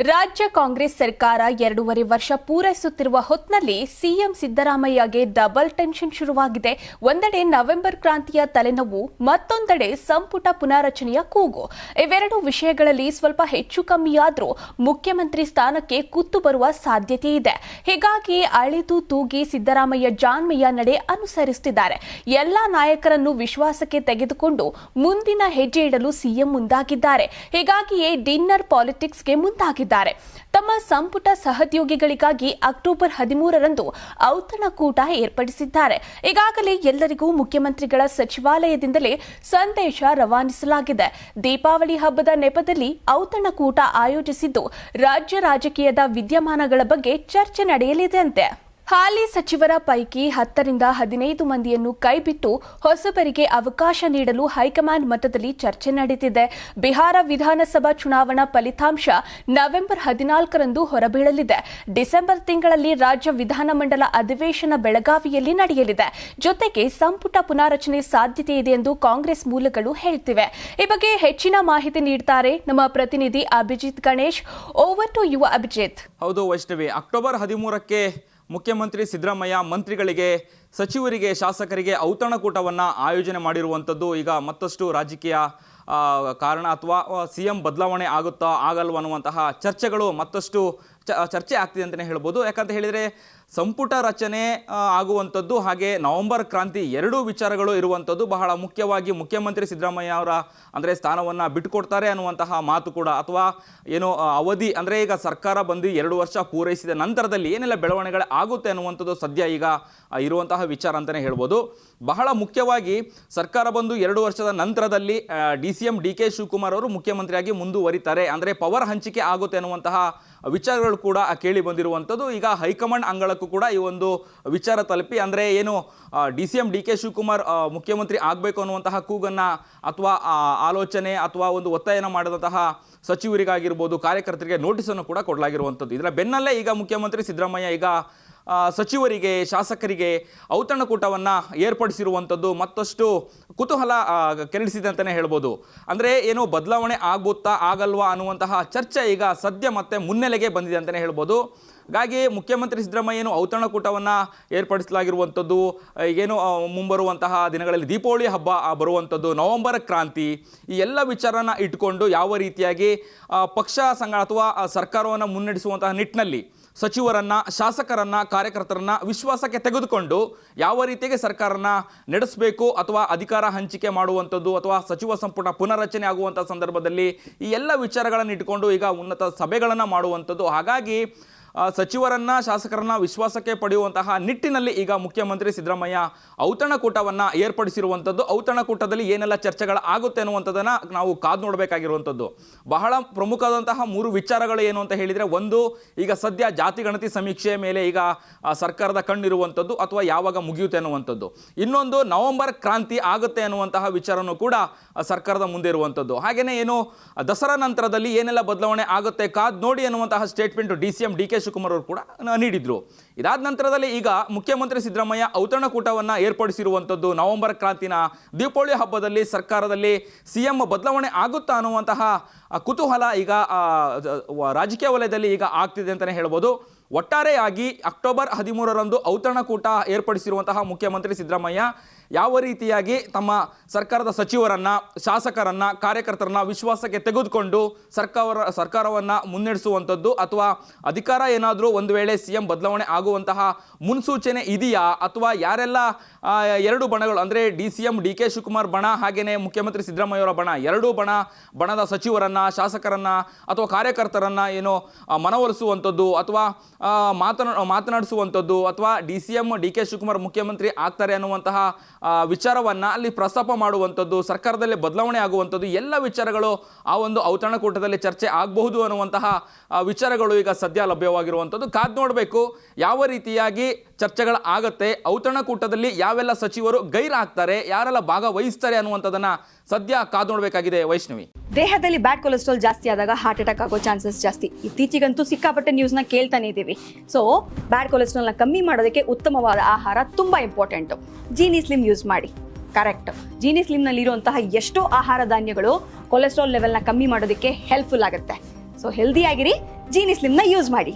ರಾಜ್ಯ ಕಾಂಗ್ರೆಸ್ ಸರ್ಕಾರ ಎರಡೂವರೆ ವರ್ಷ ಪೂರೈಸುತ್ತಿರುವ ಹೊತ್ನಲ್ಲಿ ಸಿಎಂ ಸಿದ್ದರಾಮಯ್ಯಗೆ ಡಬಲ್ ಟೆನ್ಷನ್ ಶುರುವಾಗಿದೆ. ಒಂದೆಡೆ ನವೆಂಬರ್ ಕ್ರಾಂತಿಯ ತಲೆನೋವು, ಮತ್ತೊಂದೆಡೆ ಸಂಪುಟ ಪುನಾರಚನೆಯ ಕೂಗು. ಇವೆರಡು ವಿಷಯಗಳಲ್ಲಿ ಸ್ವಲ್ಪ ಹೆಚ್ಚು ಕಮ್ಮಿಯಾದರೂ ಮುಖ್ಯಮಂತ್ರಿ ಸ್ಥಾನಕ್ಕೆ ಕುತ್ತು ಬರುವ ಸಾಧ್ಯತೆ ಇದೆ. ಹೀಗಾಗಿ ಅಳೆದು ತೂಗಿ ಸಿದ್ದರಾಮಯ್ಯ ಜಾನ್ಮಯ್ಯ ನಡೆ ಅನುಸರಿಸುತ್ತಿದ್ದಾರೆ. ಎಲ್ಲ ನಾಯಕರನ್ನು ವಿಶ್ವಾಸಕ್ಕೆ ತೆಗೆದುಕೊಂಡು ಮುಂದಿನ ಹೆಜ್ಜೆ ಇಡಲು ಸಿಎಂ ಮುಂದಾಗಿದ್ದಾರೆ. ಹೀಗಾಗಿಯೇ ಡಿನ್ನರ್ ಪಾಲಿಟಿಕ್ಸ್ಗೆ ಮುಂದಾಗಿದ್ದಾರೆ ತಮ್ಮ ಸಂಪುಟ ಸಹೋದ್ಯೋಗಿಗಳಿಗಾಗಿ ಅಕ್ಟೋಬರ್ ಹದಿಮೂರರಂದು ಔತಣಕೂಟ ಏರ್ಪಡಿಸಿದ್ದಾರೆ. ಈಗಾಗಲೇ ಎಲ್ಲರಿಗೂ ಮುಖ್ಯಮಂತ್ರಿಗಳ ಸಚಿವಾಲಯದಿಂದಲೇ ಸಂದೇಶ ರವಾನಿಸಲಾಗಿದೆ. ದೀಪಾವಳಿ ಹಬ್ಬದ ನೆಪದಲ್ಲಿ ಔತಣಕೂಟ ಆಯೋಜಿಸಿದ್ದು ರಾಜ್ಯ ರಾಜಕೀಯದ ವಿದ್ಯಮಾನಗಳ ಬಗ್ಗೆ ಚರ್ಚೆ ನಡೆಯಲಿದೆಯಂತೆ ಹಾಲಿ ಸಚಿವರ ಪೈಕಿ ಹತ್ತರಿಂದ ಹದಿನೈದು ಮಂದಿಯನ್ನು ಕೈಬಿಟ್ಟು ಹೊಸಬರಿಗೆ ಅವಕಾಶ ನೀಡಲು ಹೈಕಮಾಂಡ್ ಮಟ್ಟದಲ್ಲಿ ಚರ್ಚೆ ನಡೆದಿದೆ. ಬಿಹಾರ ವಿಧಾನಸಭಾ ಚುನಾವಣಾ ಫಲಿತಾಂಶ ನವೆಂಬರ್ ಹದಿನಾಲ್ಕರಂದು ಹೊರಬೀಳಲಿದೆ. ಡಿಸೆಂಬರ್ ತಿಂಗಳಲ್ಲಿ ರಾಜ್ಯ ವಿಧಾನಮಂಡಲ ಅಧಿವೇಶನ ಬೆಳಗಾವಿಯಲ್ಲಿ ನಡೆಯಲಿದೆ. ಜೊತೆಗೆ ಸಂಪುಟ ಪುನಾರಚನೆ ಸಾಧ್ಯತೆ ಇದೆ ಎಂದು ಕಾಂಗ್ರೆಸ್ ಮೂಲಗಳು ಹೇಳ್ತಿವೆ. ಈ ಬಗ್ಗೆ ಹೆಚ್ಚಿನ ಮಾಹಿತಿ ನೀಡುತ್ತಾರೆ ನಮ್ಮ ಪ್ರತಿನಿಧಿ ಅಭಿಜಿತ್ ಗಣೇಶ್. ಓವರ್ ಟು ಯುವ ಅಭಿಜಿತ್. ಹೌದು ವೈಷ್ಣವಿ, ಅಕ್ಟೋಬರ್ ಹದಿಮೂರಕ್ಕೆ ಮುಖ್ಯಮಂತ್ರಿ ಸಿದ್ದರಾಮಯ್ಯ ಮಂತ್ರಿಗಳಿಗೆ, ಸಚಿವರಿಗೆ, ಶಾಸಕರಿಗೆ ಔತಣಕೂಟವನ್ನು ಆಯೋಜನೆ ಮಾಡಿರುವಂಥದ್ದು ಈಗ ಮತ್ತಷ್ಟು ರಾಜಕೀಯ ಕಾರಣ ಅಥವಾ ಸಿ ಎಂ ಬದಲಾವಣೆ ಆಗುತ್ತಾ ಆಗಲ್ವ ಅನ್ನುವಂತಹ ಚರ್ಚೆಗಳು ಮತ್ತಷ್ಟು ಚರ್ಚೆ ಆಗ್ತಿದೆ ಅಂತಲೇ ಹೇಳ್ಬೋದು. ಯಾಕಂತ ಹೇಳಿದರೆ ಸಂಪುಟ ರಚನೆ ಆಗುವಂಥದ್ದು ಹಾಗೆ ನವೆಂಬರ್ ಕ್ರಾಂತಿ ಎರಡೂ ವಿಚಾರಗಳು ಇರುವಂಥದ್ದು ಬಹಳ ಮುಖ್ಯವಾಗಿ ಮುಖ್ಯಮಂತ್ರಿ ಸಿದ್ದರಾಮಯ್ಯ ಅವರ, ಅಂದರೆ ಸ್ಥಾನವನ್ನು ಬಿಟ್ಟುಕೊಡ್ತಾರೆ ಅನ್ನುವಂತಹ ಮಾತು ಕೂಡ. ಅಥವಾ ಏನು ಅವಧಿ, ಅಂದರೆ ಈಗ ಸರ್ಕಾರ ಬಂದು ಎರಡು ವರ್ಷ ಪೂರೈಸಿದ ನಂತರದಲ್ಲಿ ಏನೆಲ್ಲ ಬೆಳವಣಿಗೆಗಳು ಆಗುತ್ತೆ ಅನ್ನುವಂಥದ್ದು ಸದ್ಯ ಈಗ ಇರುವಂತಹ ವಿಚಾರ ಅಂತಲೇ ಹೇಳ್ಬೋದು. ಬಹಳ ಮುಖ್ಯವಾಗಿ ಸರ್ಕಾರ ಬಂದು ಎರಡು ವರ್ಷದ ನಂತರದಲ್ಲಿ D C M D K Shivakumar ಅವರು ಮುಖ್ಯಮಂತ್ರಿಯಾಗಿ ಮುಂದುವರಿತಾರೆ. ಅಂದರೆ ಪವರ್ ಹಂಚಿಕೆ ಆಗುತ್ತೆ ಅನ್ನುವಂತಹ ವಿಚಾರಗಳು ಕೂಡ ಕೇಳಿ ಬಂದಿರುವಂಥದ್ದು. ಈಗ ಹೈಕಮಾಂಡ್ ಅಂಗಳಕ್ಕೂ ಕೂಡ ಈ ಒಂದು ವಿಚಾರ ತಲುಪಿ, ಅಂದರೆ ಏನು D C M D K Shivakumar ಮುಖ್ಯಮಂತ್ರಿ ಆಗಬೇಕು ಅನ್ನುವಂತಹ ಕೂಗನ್ನು ಅಥವಾ ಆಲೋಚನೆ ಅಥವಾ ಒಂದು ಒತ್ತಾಯನ ಮಾಡಿದಂತಹ ಸಚಿವರಿಗಾಗಿರ್ಬೋದು, ಕಾರ್ಯಕರ್ತರಿಗೆ ನೋಟಿಸನ್ನು ಕೂಡ ಕೊಡಲಾಗಿರುವಂಥದ್ದು. ಇದರ ಬೆನ್ನಲ್ಲೇ ಈಗ ಮುಖ್ಯಮಂತ್ರಿ ಸಿದ್ದರಾಮಯ್ಯ ಈಗ ಸಚಿವರಿಗೆ, ಶಾಸಕರಿಗೆ ಔತಣಕೂಟವನ್ನು ಏರ್ಪಡಿಸಿರುವಂಥದ್ದು ಮತ್ತಷ್ಟು ಕುತೂಹಲ ಕೆರಳಿಸಿದೆ ಅಂತಲೇ ಹೇಳ್ಬೋದು. ಅಂದರೆ ಏನು ಬದಲಾವಣೆ ಆಗುತ್ತಾ ಆಗಲ್ವಾ ಅನ್ನುವಂತಹ ಚರ್ಚೆ ಈಗ ಸದ್ಯ ಮತ್ತೆ ಮುನ್ನೆಲೆಗೆ ಬಂದಿದೆ ಅಂತಲೇ ಹೇಳ್ಬೋದು. ಹಾಗಾಗಿ ಮುಖ್ಯಮಂತ್ರಿ ಸಿದ್ದರಾಮಯ್ಯ ಏನು ಔತಣಕೂಟವನ್ನು ಏರ್ಪಡಿಸಲಾಗಿರುವಂಥದ್ದು ಏನು ಮುಂಬರುವಂತಹ ದಿನಗಳಲ್ಲಿ ದೀಪಾವಳಿ ಹಬ್ಬ ಬರುವಂಥದ್ದು, ನವೆಂಬರ್ ಕ್ರಾಂತಿ, ಈ ಎಲ್ಲ ವಿಚಾರನ ಇಟ್ಕೊಂಡು ಯಾವ ರೀತಿಯಾಗಿ ಪಕ್ಷ ಸಂಘ ಅಥವಾ ಸರ್ಕಾರವನ್ನು ಮುನ್ನಡೆಸುವಂತಹ ನಿಟ್ಟಿನಲ್ಲಿ ಸಚಿವರನ್ನ, ಶಾಸಕರನ್ನು, ಕಾರ್ಯಕರ್ತರನ್ನ ವಿಶ್ವಾಸಕ್ಕೆ ತೆಗೆದುಕೊಂಡು ಯಾವ ರೀತಿಯಾಗಿ ಸರ್ಕಾರನ ನಡೆಸಬೇಕು ಅಥವಾ ಅಧಿಕಾರ ಹಂಚಿಕೆ ಮಾಡುವಂಥದ್ದು ಅಥವಾ ಸಚಿವ ಸಂಪುಟ ಪುನರ್ರಚನೆ ಆಗುವಂಥ ಸಂದರ್ಭದಲ್ಲಿ ಈ ಎಲ್ಲ ವಿಚಾರಗಳನ್ನು ಇಟ್ಟುಕೊಂಡು ಈಗ ಉನ್ನತ ಸಭೆಗಳನ್ನು ಮಾಡುವಂಥದ್ದು. ಹಾಗಾಗಿ ಸಚಿವರನ್ನ, ಶಾಸಕರನ್ನ ವಿಶ್ವಾಸಕ್ಕೆ ಪಡೆಯುವಂತಹ ನಿಟ್ಟಿನಲ್ಲಿ ಈಗ ಮುಖ್ಯಮಂತ್ರಿ ಸಿದ್ದರಾಮಯ್ಯ ಔತಣಕೂಟವನ್ನ ಏರ್ಪಡಿಸಿರುವಂಥದ್ದು. ಔತಣಕೂಟದಲ್ಲಿ ಏನೆಲ್ಲ ಚರ್ಚೆಗಳು ಆಗುತ್ತೆ ಅನ್ನುವಂಥದ್ದನ್ನು ನಾವು ಕಾದು ನೋಡಬೇಕಾಗಿರುವಂಥದ್ದು. ಬಹಳ ಪ್ರಮುಖವಾದಂತಹ ಮೂರು ವಿಚಾರಗಳು ಏನು ಅಂತ ಹೇಳಿದರೆ, ಒಂದು, ಈಗ ಸದ್ಯ ಜಾತಿ ಗಣತಿ ಸಮೀಕ್ಷೆಯ ಮೇಲೆ ಈಗ ಸರ್ಕಾರದ ಕಣ್ಣಿರುವಂಥದ್ದು ಅಥವಾ ಯಾವಾಗ ಮುಗಿಯುತ್ತೆ ಅನ್ನುವಂಥದ್ದು. ಇನ್ನೊಂದು, ನವೆಂಬರ್ ಕ್ರಾಂತಿ ಆಗುತ್ತೆ ಅನ್ನುವಂತಹ ವಿಚಾರನೂ ಕೂಡ ಸರ್ಕಾರದ ಮುಂದೆ ಇರುವಂಥದ್ದು. ಹಾಗೆಯೇ ಏನು, ದಸರಾ ನಂತರದಲ್ಲಿ ಏನೆಲ್ಲ ಬದಲಾವಣೆ ಆಗುತ್ತೆ ಕಾದ್ ನೋಡಿ ಅನ್ನುವಂತಹ statement D C M D K Shivakumar ಅವರು ಕೂಡ ನೀಡಿದರು. ಇದಾದ ನಂತರದಲ್ಲಿ ಈಗ ಮುಖ್ಯಮಂತ್ರಿ ಸಿದ್ದರಾಮಯ್ಯ ಔತಣಕೂಟವನ್ನು ಏರ್ಪಡಿಸಿರುವಂಥದ್ದು ನವೆಂಬರ್ ಕ್ರಾಂತಿನ ದೀಪಾವಳಿ ಹಬ್ಬದಲ್ಲಿ ಸರ್ಕಾರದಲ್ಲಿ ಸಿ ಎಂ ಬದಲಾವಣೆ ಆಗುತ್ತಾ ಅನ್ನುವಂತಹ ಕುತೂಹಲ ಈಗ ರಾಜಕೀಯ ವಲಯದಲ್ಲಿ ಈಗ ಆಗ್ತಿದೆ ಅಂತಲೇ ಹೇಳ್ಬೋದು. ಒಟ್ಟಾರೆಯಾಗಿ ಅಕ್ಟೋಬರ್ ಹದಿಮೂರರಂದು ಔತಣಕೂಟ ಏರ್ಪಡಿಸಿರುವಂತಹ ಮುಖ್ಯಮಂತ್ರಿ ಸಿದ್ದರಾಮಯ್ಯ ಯಾವ ರೀತಿಯಾಗಿ ತಮ್ಮ ಸರ್ಕಾರದ ಸಚಿವರನ್ನ, ಶಾಸಕರನ್ನು, ಕಾರ್ಯಕರ್ತರನ್ನ ವಿಶ್ವಾಸಕ್ಕೆ ತೆಗೆದುಕೊಂಡು ಸರ್ಕಾರ ಸರ್ಕಾರವನ್ನು ಮುನ್ನಡೆಸುವಂಥದ್ದು ಅಥವಾ ಅಧಿಕಾರ ಏನಾದರೂ ಒಂದು ವೇಳೆ ಸಿ ಎಂ ಬದಲಾವಣೆ ಆಗುವಂತಹ ಮುನ್ಸೂಚನೆ ಇದೆಯಾ? ಅಥವಾ ಯಾರೆಲ್ಲ ಎರಡು ಬಣಗಳು, ಅಂದರೆ D C M D K Shivakumar ಬಣ ಹಾಗೆಯೇ ಮುಖ್ಯಮಂತ್ರಿ ಸಿದ್ದರಾಮಯ್ಯ ಅವರ ಬಣ, ಎರಡೂ ಬಣ, ಬಣದ ಸಚಿವರನ್ನು, ಶಾಸಕರನ್ನು ಅಥವಾ ಕಾರ್ಯಕರ್ತರನ್ನು ಏನು ಮನವೊಲಿಸುವಂಥದ್ದು ಅಥವಾ ಮಾತನಾ, ಮಾತನಾಡಿಸುವಂಥದ್ದು ಅಥವಾ D C M, D K Shivakumar ಮುಖ್ಯಮಂತ್ರಿ ಆಗ್ತಾರೆ ಅನ್ನುವಂತಹ ವಿಚಾರವನ್ನು ಅಲ್ಲಿ ಪ್ರಸ್ತಾಪ ಮಾಡುವಂಥದ್ದು, ಸರ್ಕಾರದಲ್ಲಿ ಬದಲಾವಣೆ ಆಗುವಂಥದ್ದು ಎಲ್ಲ ವಿಚಾರಗಳು ಆ ಒಂದು ಔತಣಕೂಟದಲ್ಲಿ ಚರ್ಚೆ ಆಗಬಹುದು ಅನ್ನುವಂತಹ ವಿಚಾರಗಳು ಈಗ ಸದ್ಯ ಲಭ್ಯವಾಗಿರುವಂಥದ್ದು. ಕಾದ್ ನೋಡಬೇಕು, ಯಾವ ರೀತಿಯಾಗಿ ಚರ್ಚೆಗಳು ಆಗತ್ತೆ, ಔತಣಕೂಟದಲ್ಲಿ ಯಾವೆಲ್ಲ ಸಚಿವರು ಗೈರಾಗ್ತಾರೆ, ಯಾರೆಲ್ಲ ಭಾಗವಹಿಸ್ತಾರೆ ಅನ್ನುವಂಥದ್ದನ್ನ ಸದ್ಯ ಕಾದು ನೋಡಬೇಕಾಗಿದೆ ವೈಷ್ಣವಿ. ದೇಹದಲ್ಲಿ ಬ್ಯಾಡ್ ಕೊಲೆಸ್ಟ್ರಾಲ್ ಜಾಸ್ತಿ ಆದಾಗ ಹಾರ್ಟ್ ಅಟ್ಯಾಕ್ ಆಗೋ ಚಾನ್ಸಸ್ ಜಾಸ್ತಿ. ಇತ್ತೀಚೆಗಂತೂ ಸಿಕ್ಕಾಪಟ್ಟೆ ನ್ಯೂಸ್ನ ಕೇಳ್ತಾನೆ ಇದ್ದೀವಿ. ಸೊ ಬ್ಯಾಡ್ ಕೊಲೆಸ್ಟ್ರಾಲ್ನ ಕಮ್ಮಿ ಮಾಡೋದಕ್ಕೆ ಉತ್ತಮವಾದ ಆಹಾರ ತುಂಬ ಇಂಪಾರ್ಟೆಂಟು ಜೀನಿ ಸ್ಲಿಮ್ ಯೂಸ್ ಮಾಡಿ. ಕರೆಕ್ಟ್ ಜೀನಿ ಸ್ಲಿಮ್ನಲ್ಲಿರುವಂತಹ ಎಷ್ಟೋ ಆಹಾರ ಧಾನ್ಯಗಳು ಕೊಲೆಸ್ಟ್ರಾಲ್ ಲೆವೆಲ್ನ ಕಮ್ಮಿ ಮಾಡೋದಕ್ಕೆ ಹೆಲ್ಪ್ಫುಲ್ ಆಗುತ್ತೆ. ಸೊ ಸೊ ಹೆಲ್ದಿ ಆಗಿರಿ ಜೀನಿ ಸ್ಲಿಮ್ನ ಯೂಸ್ ಮಾಡಿ.